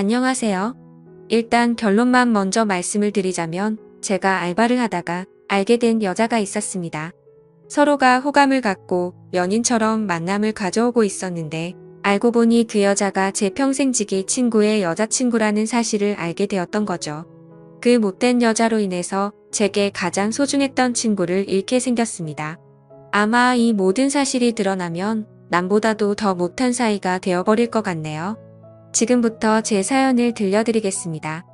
안녕하세요. 일단 결론만 먼저 말씀을 드리자면 제가 알바를 하다가 알게 된 여자가 있었습니다. 서로가 호감을 갖고 연인처럼 만남을 가져오고 있었는데 알고 보니 그 여자가 제 평생 지기 친구의 여자친구라는 사실을 알게 되었던 거죠. 그 못된 여자로 인해서 제게 가장 소중했던 친구를 잃게 생겼습니다. 아마 이 모든 사실이 드러나면 남보다도 더 못한 사이가 되어버릴 것 같네요. 지금부터 제 사연을 들려드리겠습니다.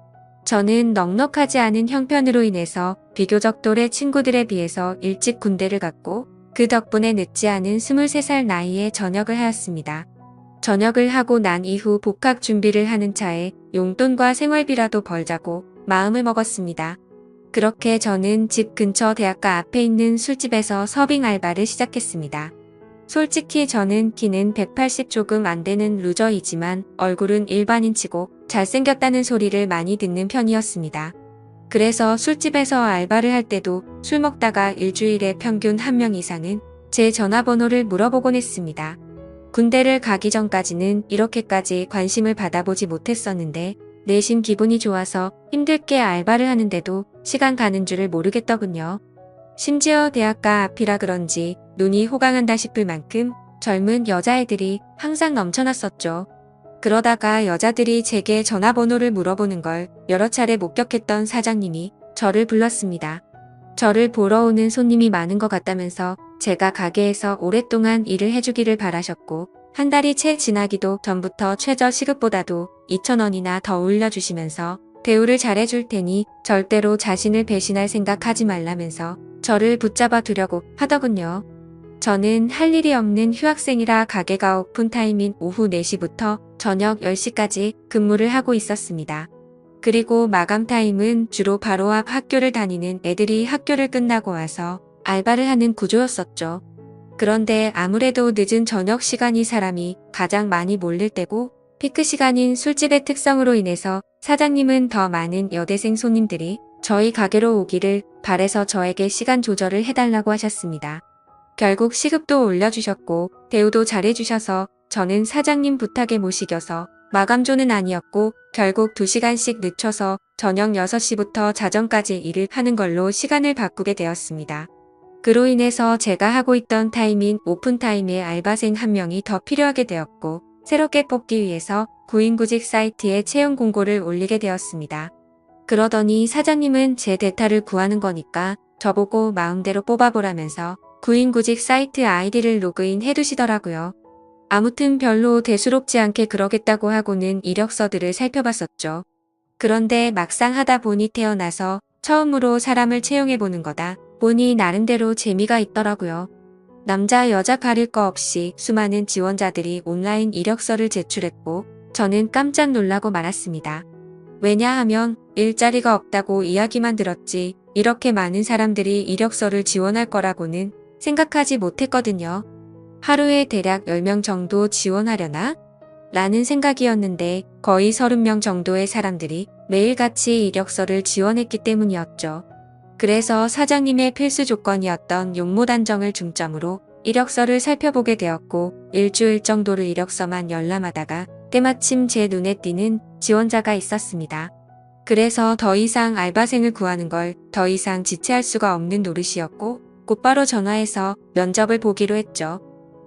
저는 넉넉하지 않은 형편으로 인해서 비교적 또래 친구들에 비해서 일찍 군대를 갔고 그 덕분에 늦지 않은 23살 나이에 전역을 하였습니다. 전역을 하고 난 이후 복학 준비를 하는 차에 용돈과 생활비라도 벌자고 마음을 먹었습니다. 그렇게 저는 집 근처 대학가 앞에 있는 술집에서 서빙 알바를 시작했습니다. 솔직히 저는 키는 180 조금 안 되는 루저이지만 얼굴은 일반인치고 잘생겼다는 소리를 많이 듣는 편이었습니다. 그래서 술집에서 알바를 할 때도 술 먹다가 일주일에 평균 한 명 이상은 제 전화번호를 물어보곤 했습니다. 군대를 가기 전까지는 이렇게까지 관심을 받아보지 못했었는데 내심 기분이 좋아서 힘들게 알바를 하는데도 시간 가는 줄을 모르겠더군요. 심지어 대학가 앞이라 그런지 눈이 호강한다 싶을 만큼 젊은 여자애들이 항상 넘쳐났었죠. 그러다가 여자들이 제게 전화번호를 물어보는 걸 여러 차례 목격했던 사장님이 저를 불렀습니다. 저를 보러 오는 손님이 많은 것 같다면서 제가 가게에서 오랫동안 일을 해주기를 바라셨고 한 달이 채 지나기도 전부터 최저 시급보다도 2천원이나 더 올려주시면서 대우를 잘해줄 테니 절대로 자신을 배신할 생각하지 말라면서 저를 붙잡아 두려고 하더군요. 저는 할 일이 없는 휴학생이라 가게가 오픈 타임인 오후 4시부터 저녁 10시까지 근무를 하고 있었습니다. 그리고 마감 타임은 주로 바로 앞 학교를 다니는 애들이 학교를 끝나고 와서 알바를 하는 구조였었죠. 그런데 아무래도 늦은 저녁 시간이 사람이 가장 많이 몰릴 때고 피크 시간인 술집의 특성으로 인해서 사장님은 더 많은 여대생 손님들이 저희 가게로 오기를 바래서 저에게 시간 조절을 해달라고 하셨습니다. 결국 시급도 올려주셨고 대우도 잘해주셔서 저는 사장님 부탁에 못 이겨서 마감조는 아니었고 결국 2시간씩 늦춰서 저녁 6시부터 자정까지 일을 하는 걸로 시간을 바꾸게 되었습니다. 그로 인해서 제가 하고 있던 타임인 오픈타임에 알바생 한 명이 더 필요하게 되었고 새롭게 뽑기 위해서 구인구직 사이트에 채용 공고를 올리게 되었습니다. 그러더니 사장님은 제 대타를 구하는 거니까 저보고 마음대로 뽑아보라면서 구인구직 사이트 아이디를 로그인 해두시더라고요. 아무튼 별로 대수롭지 않게 그러겠다고 하고는 이력서들을 살펴봤었죠. 그런데 막상 하다 보니 태어나서 처음으로 사람을 채용해보는 거다 보니 나름대로 재미가 있더라고요. 남자 여자 가릴 거 없이 수많은 지원자들이 온라인 이력서를 제출했고 저는 깜짝 놀라고 말았습니다. 왜냐하면 일자리가 없다고 이야기만 들었지 이렇게 많은 사람들이 이력서를 지원할 거라고는 생각하지 못했거든요. 하루에 대략 10명 정도 지원하려나? 라는 생각이었는데 거의 30명 정도의 사람들이 매일같이 이력서를 지원했기 때문이었죠. 그래서 사장님의 필수 조건이었던 용모 단정을 중점으로 이력서를 살펴보게 되었고 일주일 정도를 이력서만 열람하다가 때마침 제 눈에 띄는 지원자가 있었습니다. 그래서 더 이상 알바생을 구하는 걸 더 이상 지체할 수가 없는 노릇이었고 곧바로 전화해서 면접을 보기로 했죠.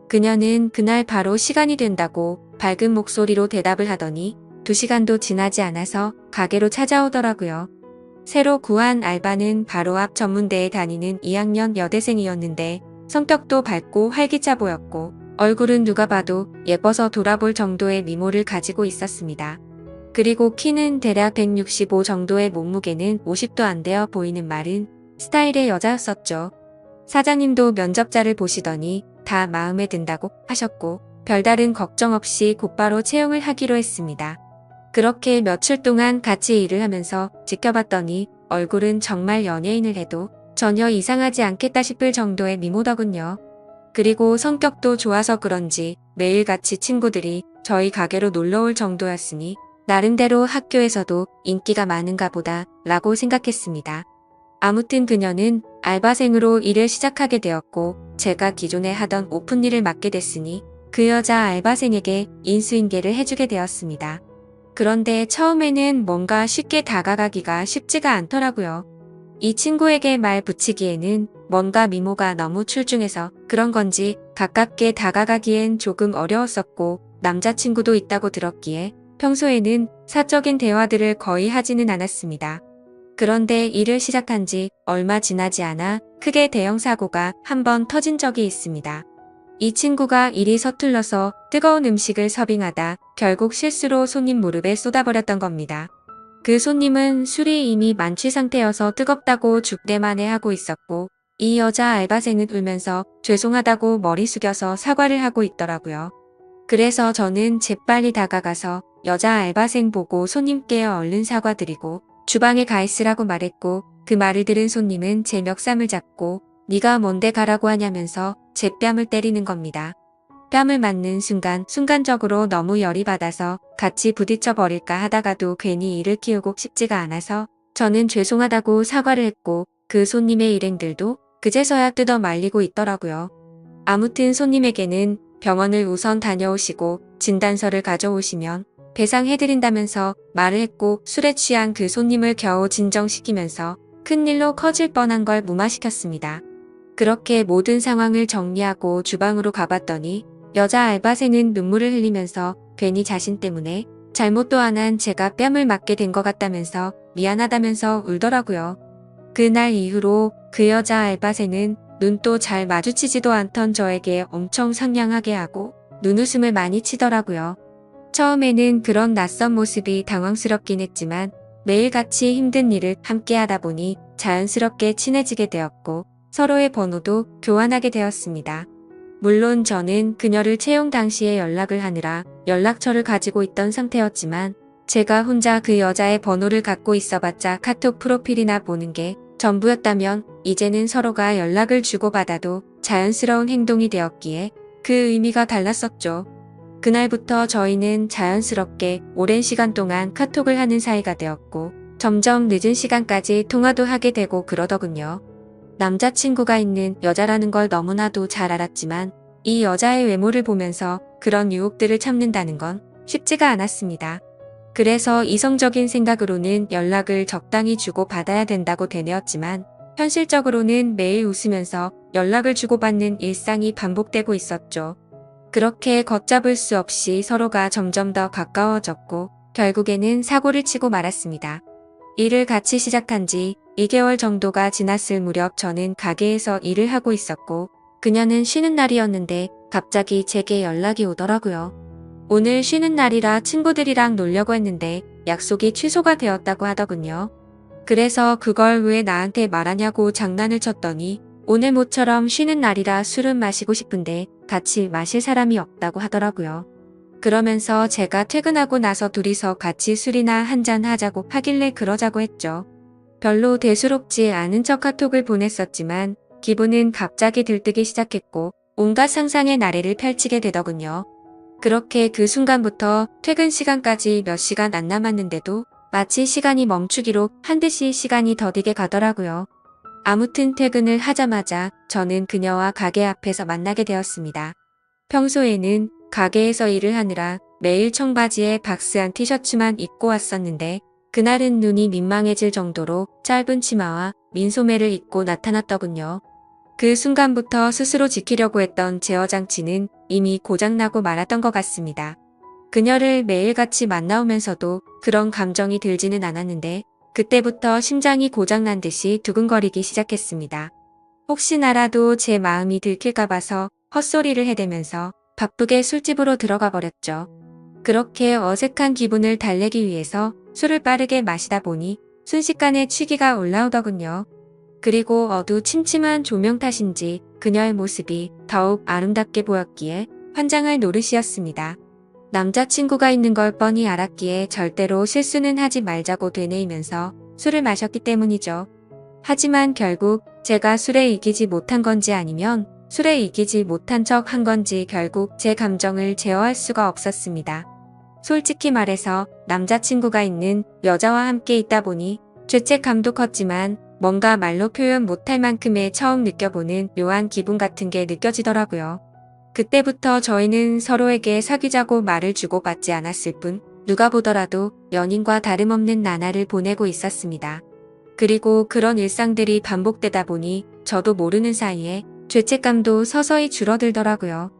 그녀는 그날 바로 시간이 된다고 밝은 목소리로 대답을 하더니 2시간도 지나지 않아서 가게로 찾아오더라고요. 새로 구한 알바는 바로 앞 전문대에 다니는 2학년 여대생이었는데 성격도 밝고 활기차 보였고 얼굴은 누가 봐도 예뻐서 돌아볼 정도의 미모를 가지고 있었습니다. 그리고 키는 대략 165 정도의 몸무게는 50도 안 되어 보이는 마른 스타일의 여자였었죠. 사장님도 면접자를 보시더니 다 마음에 든다고 하셨고 별다른 걱정 없이 곧바로 채용을 하기로 했습니다. 그렇게 며칠 동안 같이 일을 하면서 지켜봤더니 얼굴은 정말 연예인을 해도 전혀 이상하지 않겠다 싶을 정도의 미모더군요. 그리고 성격도 좋아서 그런지 매일같이 친구들이 저희 가게로 놀러올 정도였으니 나름대로 학교에서도 인기가 많은가 보다 라고 생각했습니다. 아무튼 그녀는 알바생으로 일을 시작하게 되었고 제가 기존에 하던 오픈 일을 맡게 됐으니 그 여자 알바생에게 인수인계를 해주게 되었습니다. 그런데 처음에는 뭔가 쉽게 다가가기가 쉽지가 않더라고요. 이 친구에게 말 붙이기에는 뭔가 미모가 너무 출중해서 그런 건지 가깝게 다가가기엔 조금 어려웠었고 남자친구도 있다고 들었기에 평소에는 사적인 대화들을 거의 하지는 않았습니다. 그런데 일을 시작한 지 얼마 지나지 않아 크게 대형 사고가 한 번 터진 적이 있습니다. 이 친구가 일이 서툴러서 뜨거운 음식을 서빙하다 결국 실수로 손님 무릎에 쏟아버렸던 겁니다. 그 손님은 술이 이미 만취 상태여서 뜨겁다고 죽대만해 하고 있었고 이 여자 알바생은 울면서 죄송하다고 머리 숙여서 사과를 하고 있더라고요. 그래서 저는 재빨리 다가가서 여자 알바생 보고 손님께 얼른 사과드리고 주방에 가 있으라고 말했고 그 말을 들은 손님은 제 멱삼을 잡고 네가 뭔데 가라고 하냐면서 제 뺨을 때리는 겁니다. 뺨을 맞는 순간 순간적으로 너무 열이 받아서 같이 부딪혀 버릴까 하다가도 괜히 일을 키우고 싶지가 않아서 저는 죄송하다고 사과를 했고 그 손님의 일행들도 그제서야 뜯어 말리고 있더라고요. 아무튼 손님에게는 병원을 우선 다녀오시고 진단서를 가져오시면 배상해드린다면서 말을 했고 술에 취한 그 손님을 겨우 진정시키면서 큰일로 커질 뻔한 걸 무마시켰습니다. 그렇게 모든 상황을 정리하고 주방으로 가봤더니 여자 알바생은 눈물을 흘리면서 괜히 자신 때문에 잘못도 안 한 제가 뺨을 맞게 된 것 같다면서 미안하다면서 울더라고요. 그날 이후로 그 여자 알바생은 눈도 잘 마주치지도 않던 저에게 엄청 상냥하게 하고 눈웃음을 많이 치더라고요. 처음에는 그런 낯선 모습이 당황스럽긴 했지만 매일같이 힘든 일을 함께 하다 보니 자연스럽게 친해지게 되었고 서로의 번호도 교환하게 되었습니다. 물론 저는 그녀를 채용 당시에 연락을 하느라 연락처를 가지고 있던 상태였지만 제가 혼자 그 여자의 번호를 갖고 있어봤자 카톡 프로필이나 보는 게 전부였다면 이제는 서로가 연락을 주고받아도 자연스러운 행동이 되었기에 그 의미가 달랐었죠. 그날부터 저희는 자연스럽게 오랜 시간 동안 카톡을 하는 사이가 되었고 점점 늦은 시간까지 통화도 하게 되고 그러더군요. 남자친구가 있는 여자라는 걸 너무나도 잘 알았지만 이 여자의 외모를 보면서 그런 유혹들을 참는다는 건 쉽지가 않았습니다. 그래서 이성적인 생각으로는 연락을 적당히 주고 받아야 된다고 되뇌었지만 현실적으로는 매일 웃으면서 연락을 주고받는 일상이 반복되고 있었죠. 그렇게 걷잡을 수 없이 서로가 점점 더 가까워졌고 결국에는 사고를 치고 말았습니다. 일을 같이 시작한 지 2개월 정도가 지났을 무렵 저는 가게에서 일을 하고 있었고 그녀는 쉬는 날이었는데 갑자기 제게 연락이 오더라고요. 오늘 쉬는 날이라 친구들이랑 놀려고 했는데 약속이 취소가 되었다고 하더군요. 그래서 그걸 왜 나한테 말하냐고 장난을 쳤더니 오늘 모처럼 쉬는 날이라 술은 마시고 싶은데 같이 마실 사람이 없다고 하더라고요. 그러면서 제가 퇴근하고 나서 둘이서 같이 술이나 한잔 하자고 하길래 그러자고 했죠. 별로 대수롭지 않은 척 카톡을 보냈었지만 기분은 갑자기 들뜨기 시작했고 온갖 상상의 나래를 펼치게 되더군요. 그렇게 그 순간부터 퇴근 시간까지 몇 시간 안 남았는데도 마치 시간이 멈추기로 한 듯이 시간이 더디게 가더라고요. 아무튼 퇴근을 하자마자 저는 그녀와 가게 앞에서 만나게 되었습니다. 평소에는 가게에서 일을 하느라 매일 청바지에 박스한 티셔츠만 입고 왔었는데 그날은 눈이 민망해질 정도로 짧은 치마와 민소매를 입고 나타났더군요. 그 순간부터 스스로 지키려고 했던 제어장치는 이미 고장나고 말았던 것 같습니다. 그녀를 매일같이 만나오면서도 그런 감정이 들지는 않았는데 그때부터 심장이 고장난 듯이 두근거리기 시작했습니다. 혹시나라도 제 마음이 들킬까 봐서 헛소리를 해대면서 바쁘게 술집으로 들어가 버렸죠. 그렇게 어색한 기분을 달래기 위해서 술을 빠르게 마시다 보니 순식간에 취기가 올라오더군요. 그리고 어두 침침한 조명 탓인지 그녀의 모습이 더욱 아름답게 보였기에 환장할 노릇이었습니다. 남자친구가 있는 걸 뻔히 알았기에 절대로 실수는 하지 말자고 되뇌이면서 술을 마셨기 때문이죠. 하지만 결국 제가 술에 이기지 못한 건지 아니면 술에 이기지 못한 척 한 건지 결국 제 감정을 제어할 수가 없었습니다. 솔직히 말해서 남자친구가 있는 여자와 함께 있다 보니 죄책감도 컸지만 뭔가 말로 표현 못할 만큼의 처음 느껴보는 묘한 기분 같은 게 느껴지더라고요. 그때부터 저희는 서로에게 사귀자고 말을 주고받지 않았을 뿐 누가 보더라도 연인과 다름없는 나날을 보내고 있었습니다. 그리고 그런 일상들이 반복되다 보니 저도 모르는 사이에 죄책감도 서서히 줄어들더라고요.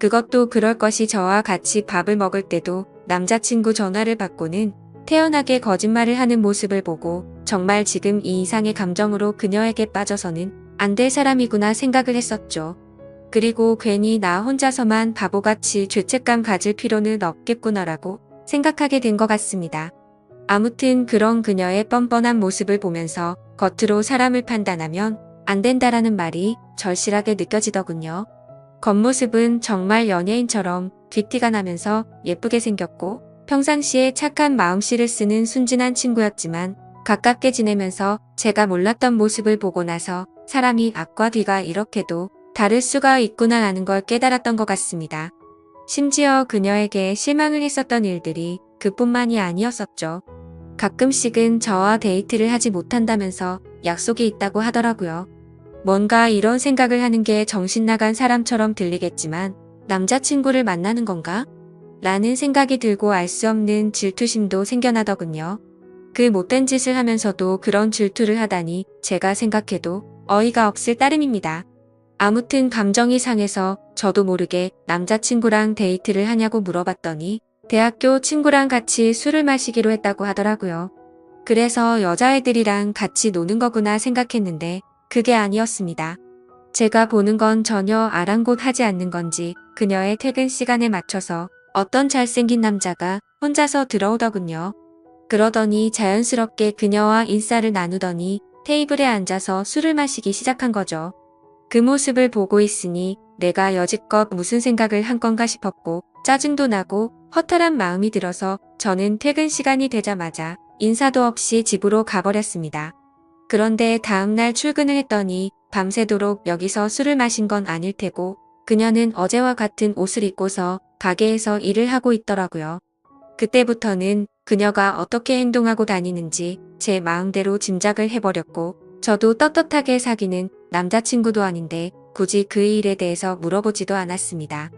그것도 그럴 것이 저와 같이 밥을 먹을 때도 남자친구 전화를 받고는 태연하게 거짓말을 하는 모습을 보고 정말 지금 이 이상의 감정으로 그녀에게 빠져서는 안 될 사람이구나 생각을 했었죠. 그리고 괜히 나 혼자서만 바보같이 죄책감 가질 필요는 없겠구나라고 생각하게 된 것 같습니다. 아무튼 그런 그녀의 뻔뻔한 모습을 보면서 겉으로 사람을 판단하면 안 된다라는 말이 절실하게 느껴지더군요. 겉모습은 정말 연예인처럼 귀티가 나면서 예쁘게 생겼고 평상시에 착한 마음씨를 쓰는 순진한 친구였지만 가깝게 지내면서 제가 몰랐던 모습을 보고 나서 사람이 앞과 뒤가 이렇게도 다를 수가 있구나 하는 걸 깨달았던 것 같습니다. 심지어 그녀에게 실망을 했었던 일들이 그뿐만이 아니었었죠. 가끔씩은 저와 데이트를 하지 못한다면서 약속이 있다고 하더라고요. 뭔가 이런 생각을 하는 게 정신 나간 사람처럼 들리겠지만 남자친구를 만나는 건가? 라는 생각이 들고 알 수 없는 질투심도 생겨나더군요. 그 못된 짓을 하면서도 그런 질투를 하다니 제가 생각해도 어이가 없을 따름입니다. 아무튼 감정이 상해서 저도 모르게 남자친구랑 데이트를 하냐고 물어봤더니 대학교 친구랑 같이 술을 마시기로 했다고 하더라고요. 그래서 여자애들이랑 같이 노는 거구나 생각했는데 그게 아니었습니다. 제가 보는 건 전혀 아랑곳하지 않는 건지 그녀의 퇴근 시간에 맞춰서 어떤 잘생긴 남자가 혼자서 들어오더군요. 그러더니 자연스럽게 그녀와 인사를 나누더니 테이블에 앉아서 술을 마시기 시작한 거죠. 그 모습을 보고 있으니 내가 여지껏 무슨 생각을 한 건가 싶었고 짜증도 나고 허탈한 마음이 들어서 저는 퇴근 시간이 되자마자 인사도 없이 집으로 가버렸습니다. 그런데 다음날 출근을 했더니 밤새도록 여기서 술을 마신 건 아닐 테고 그녀는 어제와 같은 옷을 입고서 가게에서 일을 하고 있더라고요. 그때부터는 그녀가 어떻게 행동하고 다니는지 제 마음대로 짐작을 해버렸고 저도 떳떳하게 사귀는 남자친구도 아닌데 굳이 그 일에 대해서 물어보지도 않았습니다.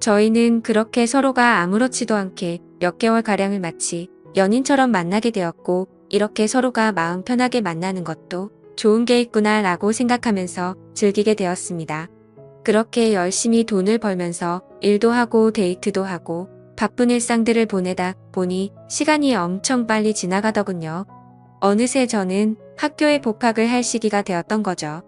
저희는 그렇게 서로가 아무렇지도 않게 몇 개월 가량을 마치 연인처럼 만나게 되었고 이렇게 서로가 마음 편하게 만나는 것도 좋은 게 있구나 라고 생각하면서 즐기게 되었습니다. 그렇게 열심히 돈을 벌면서 일도 하고 데이트도 하고 바쁜 일상들을 보내다 보니 시간이 엄청 빨리 지나가더군요. 어느새 저는 학교에 복학을 할 시기가 되었던 거죠.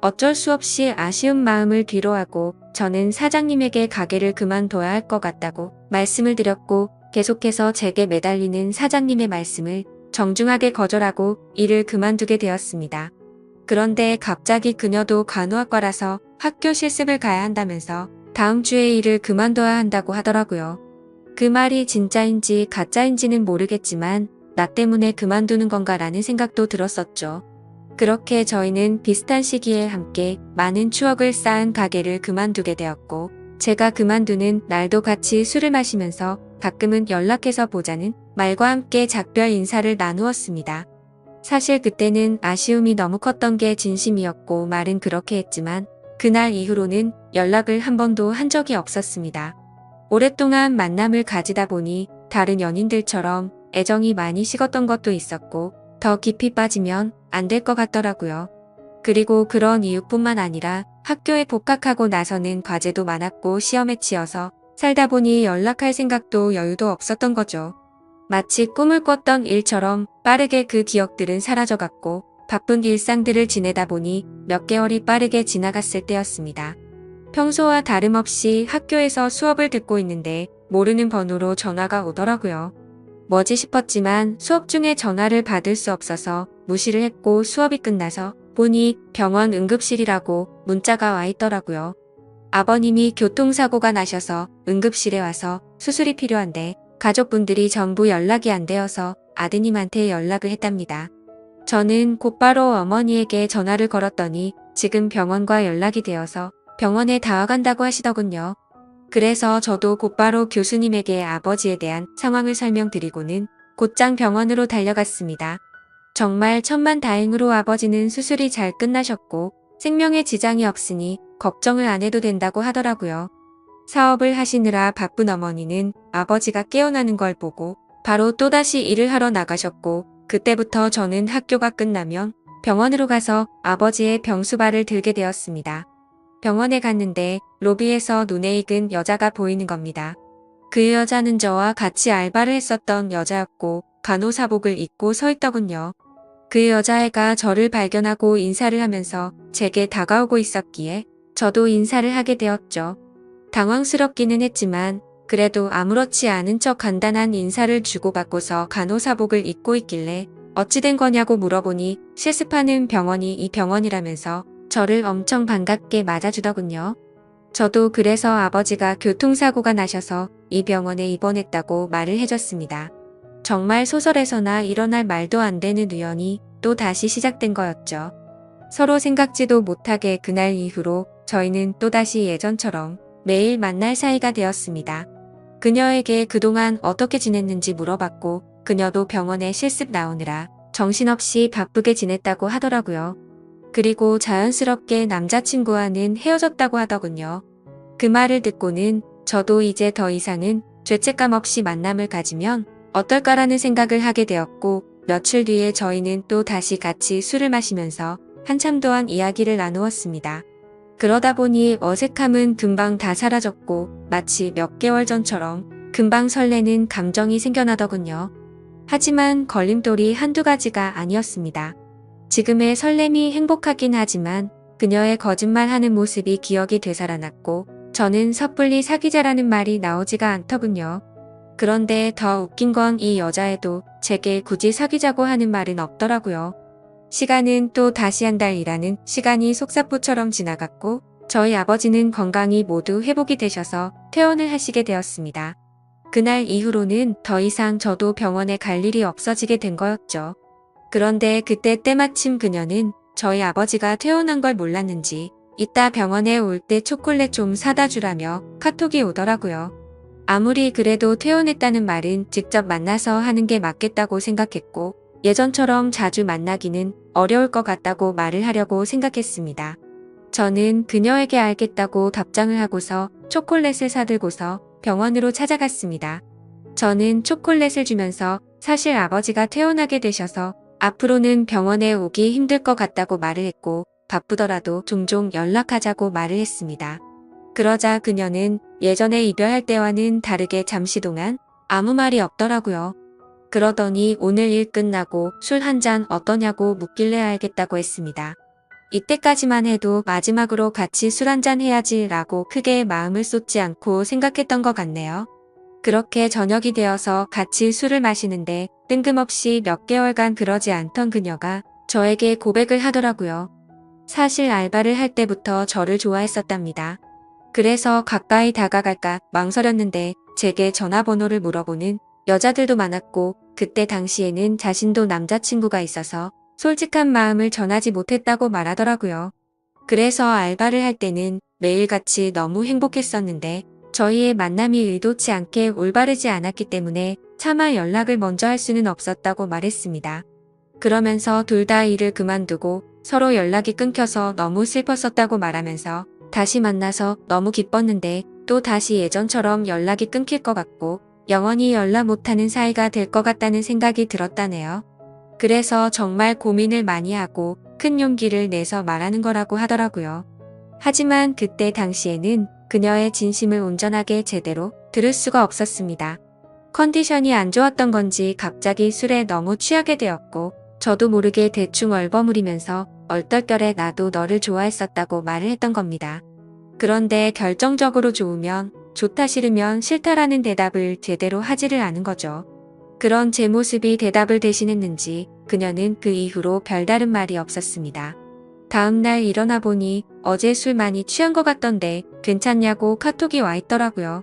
어쩔 수 없이 아쉬운 마음을 뒤로하고 저는 사장님에게 가게를 그만둬야 할 것 같다고 말씀을 드렸고 계속해서 제게 매달리는 사장님의 말씀을 정중하게 거절하고 일을 그만두게 되었습니다. 그런데 갑자기 그녀도 간호학과라서 학교 실습을 가야 한다면서 다음 주에 일을 그만둬야 한다고 하더라고요. 그 말이 진짜인지 가짜인지는 모르겠지만 나 때문에 그만두는 건가라는 생각도 들었었죠. 그렇게 저희는 비슷한 시기에 함께 많은 추억을 쌓은 가게를 그만두게 되었고 제가 그만두는 날도 같이 술을 마시면서 가끔은 연락해서 보자는 말과 함께 작별 인사를 나누었습니다. 사실 그때는 아쉬움이 너무 컸던 게 진심이었고 말은 그렇게 했지만 그날 이후로는 연락을 한 번도 한 적이 없었습니다. 오랫동안 만남을 가지다 보니 다른 연인들처럼 애정이 많이 식었던 것도 있었고 더 깊이 빠지면 안 될 것 같더라고요. 그리고 그런 이유뿐만 아니라 학교에 복학하고 나서는 과제도 많았고 시험에 치여서 살다 보니 연락할 생각도 여유도 없었던 거죠. 마치 꿈을 꿨던 일처럼 빠르게 그 기억들은 사라져갔고 바쁜 일상들을 지내다 보니 몇 개월이 빠르게 지나갔을 때였습니다. 평소와 다름없이 학교에서 수업을 듣고 있는데 모르는 번호로 전화가 오더라고요. 뭐지 싶었지만 수업 중에 전화를 받을 수 없어서 무시를 했고 수업이 끝나서 보니 병원 응급실이라고 문자가 와 있더라고요. 아버님이 교통사고가 나셔서 응급실에 와서 수술이 필요한데 가족분들이 전부 연락이 안 되어서 아드님한테 연락을 했답니다. 저는 곧바로 어머니에게 전화를 걸었더니 지금 병원과 연락이 되어서 병원에 다와간다고 하시더군요. 그래서 저도 곧바로 교수님에게 아버지에 대한 상황을 설명드리고는 곧장 병원으로 달려갔습니다. 정말 천만 다행으로 아버지는 수술이 잘 끝나셨고 생명에 지장이 없으니 걱정을 안 해도 된다고 하더라고요. 사업을 하시느라 바쁜 어머니는 아버지가 깨어나는 걸 보고 바로 또다시 일을 하러 나가셨고 그때부터 저는 학교가 끝나면 병원으로 가서 아버지의 병수발을 들게 되었습니다. 병원에 갔는데 로비에서 눈에 익은 여자가 보이는 겁니다. 그 여자는 저와 같이 알바를 했었던 여자였고 간호사복을 입고 서 있더군요. 그 여자애가 저를 발견하고 인사를 하면서 제게 다가오고 있었기에 저도 인사를 하게 되었죠. 당황스럽기는 했지만 그래도 아무렇지 않은 척 간단한 인사를 주고받고서 간호사복을 입고 있길래 어찌된 거냐고 물어보니 실습하는 병원이 이 병원이라면서 저를 엄청 반갑게 맞아주더군요. 저도 그래서 아버지가 교통사고가 나셔서 이 병원에 입원했다고 말을 해줬습니다. 정말 소설에서나 일어날 말도 안 되는 우연이 또 다시 시작된 거였죠. 서로 생각지도 못하게 그날 이후로 저희는 또다시 예전처럼 매일 만날 사이가 되었습니다. 그녀에게 그동안 어떻게 지냈는지 물어봤고 그녀도 병원에 실습 나오느라 정신없이 바쁘게 지냈다고 하더라고요. 그리고 자연스럽게 남자친구와는 헤어졌다고 하더군요. 그 말을 듣고는 저도 이제 더 이상은 죄책감 없이 만남을 가지면 어떨까라는 생각을 하게 되었고 며칠 뒤에 저희는 또 다시 같이 술을 마시면서 한참 동안 이야기를 나누었습니다. 그러다 보니 어색함은 금방 다 사라졌고 마치 몇 개월 전처럼 금방 설레는 감정이 생겨나더군요. 하지만 걸림돌이 한두 가지가 아니었습니다. 지금의 설렘이 행복하긴 하지만 그녀의 거짓말하는 모습이 기억이 되살아났고 저는 섣불리 사귀자라는 말이 나오지가 않더군요. 그런데 더 웃긴 건 이 여자애도 제게 굳이 사귀자고 하는 말은 없더라고요. 시간은 또 다시 한달 일하는 시간이 속사포처럼 지나갔고 저희 아버지는 건강이 모두 회복이 되셔서 퇴원을 하시게 되었습니다. 그날 이후로는 더 이상 저도 병원에 갈 일이 없어지게 된 거였죠. 그런데 그때 때마침 그녀는 저희 아버지가 퇴원한 걸 몰랐는지 이따 병원에 올 때 초콜릿 좀 사다 주라며 카톡이 오더라고요. 아무리 그래도 퇴원했다는 말은 직접 만나서 하는 게 맞겠다고 생각했고 예전처럼 자주 만나기는 어려울 것 같다고 말을 하려고 생각했습니다. 저는 그녀에게 알겠다고 답장을 하고서 초콜릿을 사들고서 병원으로 찾아갔습니다. 저는 초콜릿을 주면서 사실 아버지가 퇴원하게 되셔서 앞으로는 병원에 오기 힘들 것 같다고 말을 했고 바쁘더라도 종종 연락하자고 말을 했습니다. 그러자 그녀는 예전에 이별할 때와는 다르게 잠시 동안 아무 말이 없더라고요. 그러더니 오늘 일 끝나고 술 한 잔 어떠냐고 묻길래 알겠다고 했습니다. 이때까지만 해도 마지막으로 같이 술 한 잔 해야지 라고 크게 마음을 쏟지 않고 생각했던 것 같네요. 그렇게 저녁이 되어서 같이 술을 마시는데 뜬금없이 몇 개월간 그러지 않던 그녀가 저에게 고백을 하더라고요. 사실 알바를 할 때부터 저를 좋아했었답니다. 그래서 가까이 다가갈까 망설였는데 제게 전화번호를 물어보는 여자들도 많았고 그때 당시에는 자신도 남자친구가 있어서 솔직한 마음을 전하지 못했다고 말하더라고요. 그래서 알바를 할 때는 매일같이 너무 행복했었는데 저희의 만남이 의도치 않게 올바르지 않았기 때문에 차마 연락을 먼저 할 수는 없었다고 말했습니다. 그러면서 둘 다 일을 그만두고 서로 연락이 끊겨서 너무 슬펐었다고 말하면서 다시 만나서 너무 기뻤는데 또 다시 예전처럼 연락이 끊길 것 같고 영원히 연락 못하는 사이가 될 것 같다는 생각이 들었다네요. 그래서 정말 고민을 많이 하고 큰 용기를 내서 말하는 거라고 하더라고요. 하지만 그때 당시에는 그녀의 진심을 온전하게 제대로 들을 수가 없었습니다. 컨디션이 안 좋았던 건지 갑자기 술에 너무 취하게 되었고 저도 모르게 대충 얼버무리면서 얼떨결에 나도 너를 좋아했었다고 말을 했던 겁니다. 그런데 결정적으로 좋으면 좋다 싫으면 싫다라는 대답을 제대로 하지를 않은 거죠. 그런 제 모습이 대답을 대신했는지 그녀는 그 이후로 별다른 말이 없었습니다. 다음날 일어나 보니 어제 술 많이 취한 것 같던데 괜찮냐고 카톡이 와 있더라고요.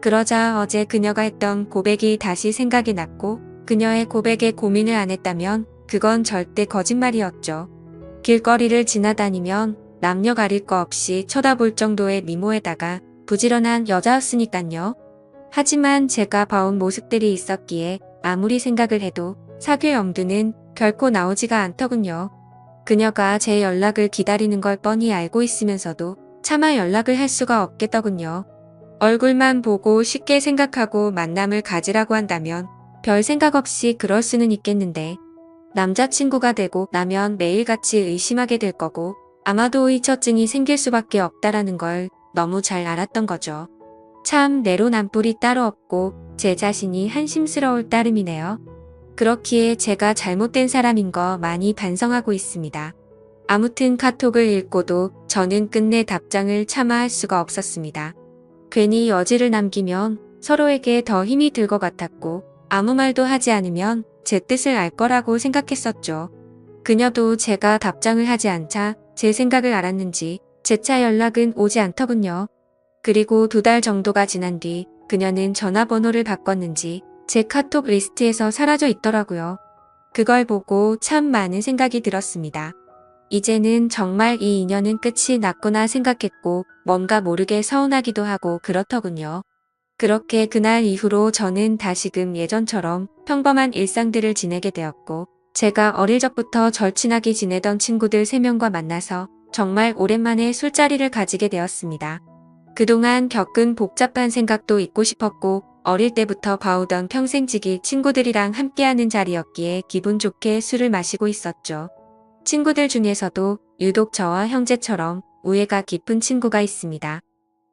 그러자 어제 그녀가 했던 고백이 다시 생각이 났고 그녀의 고백에 고민을 안 했다면 그건 절대 거짓말이었죠. 길거리를 지나다니면 남녀 가릴 거 없이 쳐다볼 정도의 미모에다가 부지런한 여자였으니깐요. 하지만 제가 봐온 모습들이 있었기에 아무리 생각을 해도 사귈 엄두는 결코 나오지가 않더군요. 그녀가 제 연락을 기다리는 걸 뻔히 알고 있으면서도 차마 연락을 할 수가 없겠더군요. 얼굴만 보고 쉽게 생각하고 만남을 가지라고 한다면 별 생각 없이 그럴 수는 있겠는데 남자친구가 되고 나면 매일같이 의심하게 될 거고 아마도 의처증이 생길 수밖에 없다라는 걸 너무 잘 알았던 거죠. 참 내로남불이 따로 없고 제 자신이 한심스러울 따름이네요. 그렇기에 제가 잘못된 사람인 거 많이 반성하고 있습니다. 아무튼 카톡을 읽고도 저는 끝내 답장을 참아 할 수가 없었습니다. 괜히 여지를 남기면 서로에게 더 힘이 들 것 같았고 아무 말도 하지 않으면 제 뜻을 알 거라고 생각했었죠. 그녀도 제가 답장을 하지 않자 제 생각을 알았는지 재차 연락은 오지 않더군요. 그리고 두 달 정도가 지난 뒤 그녀는 전화번호를 바꿨는지 제 카톡 리스트에서 사라져 있더라고요. 그걸 보고 참 많은 생각이 들었습니다. 이제는 정말 이 인연은 끝이 났구나 생각했고 뭔가 모르게 서운하기도 하고 그렇더군요. 그렇게 그날 이후로 저는 다시금 예전처럼 평범한 일상들을 지내게 되었고 제가 어릴 적부터 절친하게 지내던 친구들 3명과 만나서 정말 오랜만에 술자리를 가지게 되었습니다. 그동안 겪은 복잡한 생각도 잊고 싶었고 어릴 때부터 봐오던 평생지기 친구들이랑 함께하는 자리였기에 기분 좋게 술을 마시고 있었죠. 친구들 중에서도 유독 저와 형제처럼 우애가 깊은 친구가 있습니다.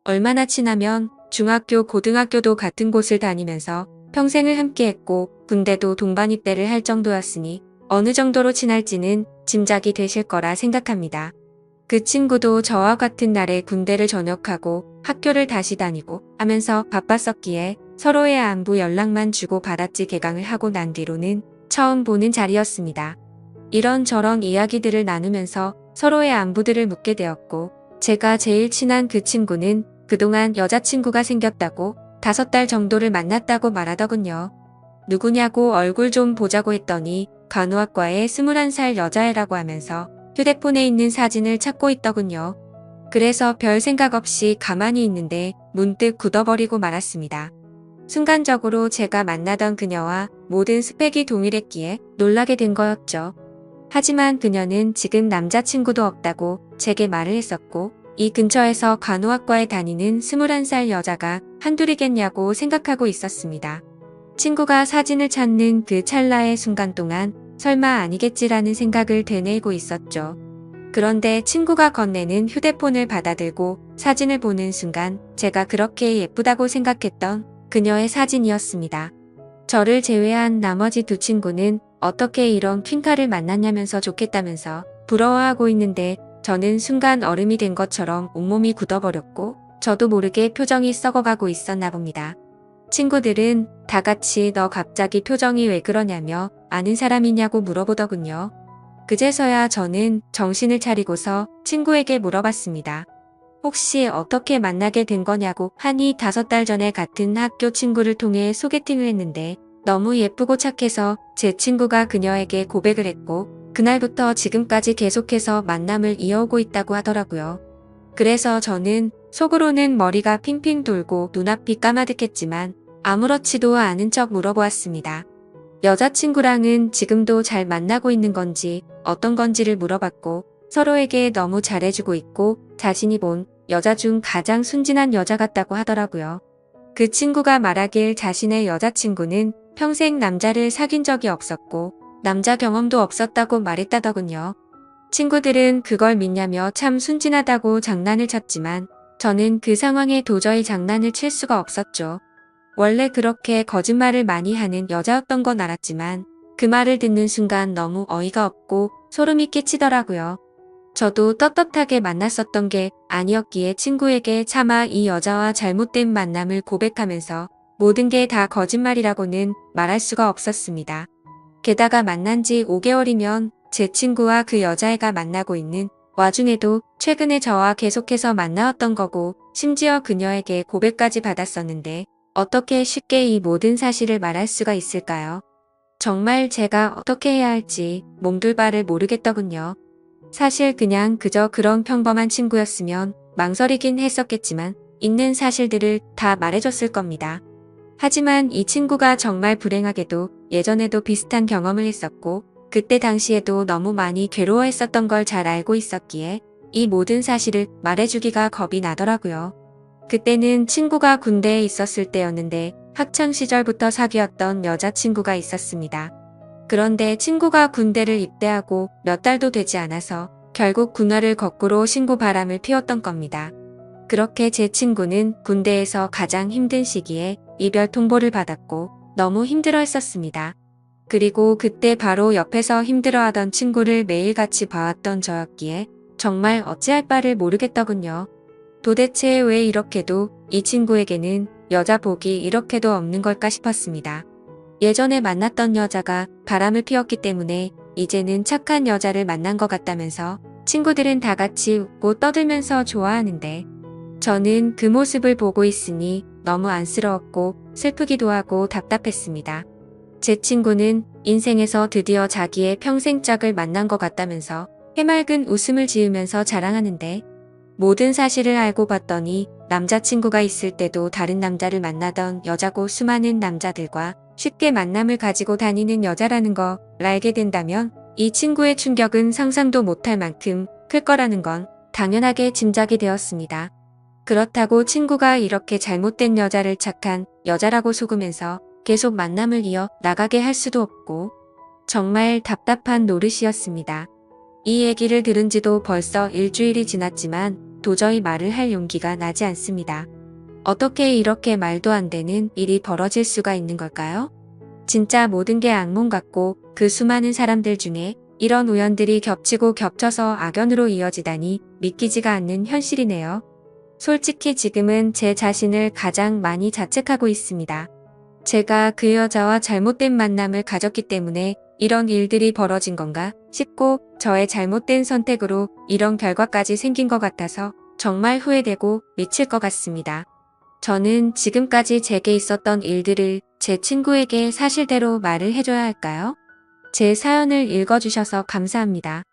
얼마나 친하면 중학교, 고등학교도 같은 곳을 다니면서 평생을 함께했고 군대도 동반 입대를 할 정도였으니 어느 정도로 친할지는 짐작이 되실 거라 생각합니다. 그 친구도 저와 같은 날에 군대를 전역하고 학교를 다시 다니고 하면서 바빴었기에 서로의 안부 연락만 주고 받았지 개강을 하고 난 뒤로는 처음 보는 자리였습니다. 이런저런 이야기들을 나누면서 서로의 안부들을 묻게 되었고 제가 제일 친한 그 친구는 그동안 여자친구가 생겼다고 다섯 달 정도를 만났다고 말하더군요. 누구냐고 얼굴 좀 보자고 했더니 간호학과의 21살 여자애라고 하면서 휴대폰에 있는 사진을 찾고 있더군요. 그래서 별 생각 없이 가만히 있는데 문득 굳어버리고 말았습니다. 순간적으로 제가 만나던 그녀와 모든 스펙이 동일했기에 놀라게 된 거였죠. 하지만 그녀는 지금 남자친구도 없다고 제게 말을 했었고 이 근처에서 간호학과에 다니는 21살 여자가 한둘이겠냐고 생각하고 있었습니다. 친구가 사진을 찾는 그 찰나의 순간 동안 설마 아니겠지라는 생각을 되뇌고 있었죠. 그런데 친구가 건네는 휴대폰을 받아들고 사진을 보는 순간 제가 그렇게 예쁘다고 생각했던 그녀의 사진이었습니다. 저를 제외한 나머지 두 친구는 어떻게 이런 퀸카를 만났냐면서 좋겠다면서 부러워하고 있는데 저는 순간 얼음이 된 것처럼 온몸이 굳어버렸고 저도 모르게 표정이 썩어가고 있었나 봅니다. 친구들은 다 같이 너 갑자기 표정이 왜 그러냐며 아는 사람이냐고 물어보더군요. 그제서야 저는 정신을 차리고서 친구에게 물어봤습니다. 혹시 어떻게 만나게 된 거냐고 하니 다섯 달 전에 같은 학교 친구를 통해 소개팅을 했는데 너무 예쁘고 착해서 제 친구가 그녀에게 고백을 했고 그날부터 지금까지 계속해서 만남을 이어오고 있다고 하더라고요. 그래서 저는 속으로는 머리가 핑핑 돌고 눈앞이 까마득했지만 아무렇지도 않은 척 물어보았습니다. 여자친구랑은 지금도 잘 만나고 있는 건지 어떤 건지를 물어봤고 서로에게 너무 잘해주고 있고 자신이 본 여자 중 가장 순진한 여자 같다고 하더라고요. 그 친구가 말하길 자신의 여자친구는 평생 남자를 사귄 적이 없었고 남자 경험도 없었다고 말했다더군요. 친구들은 그걸 믿냐며 참 순진하다고 장난을 쳤지만 저는 그 상황에 도저히 장난을 칠 수가 없었죠. 원래 그렇게 거짓말을 많이 하는 여자였던 건 알았지만 그 말을 듣는 순간 너무 어이가 없고 소름이 끼치더라고요. 저도 떳떳하게 만났었던 게 아니었기에 친구에게 차마 이 여자와 잘못된 만남을 고백하면서 모든 게 다 거짓말이라고는 말할 수가 없었습니다. 게다가 만난 지 5개월이면 제 친구와 그 여자애가 만나고 있는 와중에도 최근에 저와 계속해서 만나왔던 거고 심지어 그녀에게 고백까지 받았었는데 어떻게 쉽게 이 모든 사실을 말할 수가 있을까요? 정말 제가 어떻게 해야 할지 몸둘바를 모르겠더군요. 사실 그냥 그저 그런 평범한 친구였으면 망설이긴 했었겠지만 있는 사실들을 다 말해줬을 겁니다. 하지만 이 친구가 정말 불행하게도 예전에도 비슷한 경험을 했었고 그때 당시에도 너무 많이 괴로워했었던 걸 잘 알고 있었기에 이 모든 사실을 말해주기가 겁이 나더라고요. 그때는 친구가 군대에 있었을 때였는데 학창 시절부터 사귀었던 여자친구가 있었습니다. 그런데 친구가 군대를 입대하고 몇 달도 되지 않아서 결국 군화를 거꾸로 신고 바람을 피웠던 겁니다. 그렇게 제 친구는 군대에서 가장 힘든 시기에 이별 통보를 받았고 너무 힘들어 했었습니다. 그리고 그때 바로 옆에서 힘들어하던 친구를 매일같이 봐왔던 저였기에 정말 어찌할 바를 모르겠더군요. 도대체 왜 이렇게도 이 친구에게는 여자 복이 이렇게도 없는 걸까 싶었습니다. 예전에 만났던 여자가 바람을 피웠기 때문에 이제는 착한 여자를 만난 것 같다면서 친구들은 다 같이 웃고 떠들면서 좋아하는데 저는 그 모습을 보고 있으니 너무 안쓰러웠고 슬프기도 하고 답답했습니다. 제 친구는 인생에서 드디어 자기의 평생 짝을 만난 것 같다면서 해맑은 웃음을 지으면서 자랑하는데 모든 사실을 알고 봤더니 남자친구가 있을 때도 다른 남자를 만나던 여자고 수많은 남자들과 쉽게 만남을 가지고 다니는 여자라는 걸 알게 된다면 이 친구의 충격은 상상도 못할 만큼 클 거라는 건 당연하게 짐작이 되었습니다. 그렇다고 친구가 이렇게 잘못된 여자를 착한 여자라고 속으면서 계속 만남을 이어 나가게 할 수도 없고 정말 답답한 노릇이었습니다. 이 얘기를 들은 지도 벌써 일주일이 지났지만 도저히 말을 할 용기가 나지 않습니다. 어떻게 이렇게 말도 안 되는 일이 벌어질 수가 있는 걸까요? 진짜 모든 게 악몽 같고 그 수많은 사람들 중에 이런 우연들이 겹치고 겹쳐서 악연으로 이어지다니 믿기지가 않는 현실이네요. 솔직히 지금은 제 자신을 가장 많이 자책하고 있습니다. 제가 그 여자와 잘못된 만남을 가졌기 때문에 이런 일들이 벌어진 건가 싶고 저의 잘못된 선택으로 이런 결과까지 생긴 것 같아서 정말 후회되고 미칠 것 같습니다. 저는 지금까지 제게 있었던 일들을 제 친구에게 사실대로 말을 해줘야 할까요? 제 사연을 읽어주셔서 감사합니다.